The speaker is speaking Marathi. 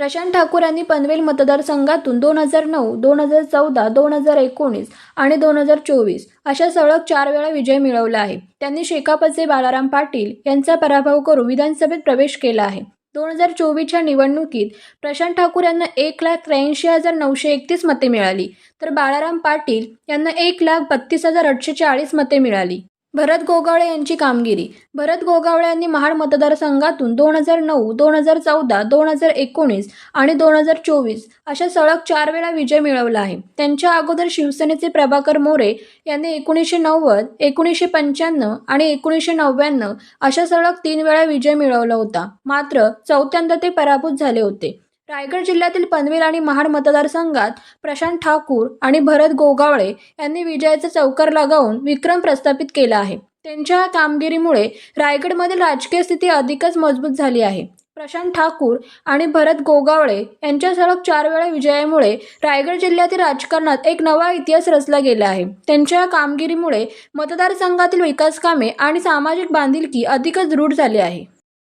प्रशांत ठाकूर यांनी पनवेल मतदारसंघातून दोन हजार नऊ दोन हजार चौदा दोन हजार एकोणीस आणि दोन हजार चोवीस अशा सलग चार वेळा विजय मिळवला आहे. त्यांनी शेकापचे बाळाराम पाटील यांचा पराभव करून विधानसभेत प्रवेश केला आहे. दोन हजार चोवीसच्या निवडणुकीत प्रशांत ठाकूर यांना एक लाख त्र्याऐंशी हजार नऊशे एकतीस मते मिळाली तर बाळाराम पाटील यांना एक लाख बत्तीस हजार आठशे चाळीस मते मिळाली. भरत गोगावळे यांची कामगिरी. भरत गोगावळे यांनी महाड मतदारसंघातून दोन हजार नऊ दोन हजार चौदा दोन हजार एकोणीस आणि दोन हजार चोवीस अशा सलग चार वेळा विजय मिळवला आहे. त्यांच्या अगोदर शिवसेनेचे प्रभाकर मोरे यांनी एकोणीसशे नव्वद एकोणीसशे पंच्याण्णव आणि एकोणीसशे नव्याण्णव अशा सलग तीन वेळा विजय मिळवला होता. मात्र चौथ्यांदा ते पराभूत झाले होते. रायगड जिल्ह्यातील पनवेल आणि महाड मतदारसंघात प्रशांत ठाकूर आणि भरत गोगावळे यांनी विजयाचा चौकार लगावून विक्रम प्रस्थापित केला आहे. त्यांच्या कामगिरीमुळे रायगडमधील राजकीय स्थिती अधिकच मजबूत झाली आहे. प्रशांत ठाकूर आणि भरत गोगावळे यांच्या सलग चार वेळा विजयामुळे रायगड जिल्ह्यातील राजकारणात एक नवा इतिहास रचला गेला आहे. त्यांच्या कामगिरीमुळे मतदारसंघातील विकास कामे आणि सामाजिक बांधिलकी अधिकच दृढ झाली आहे.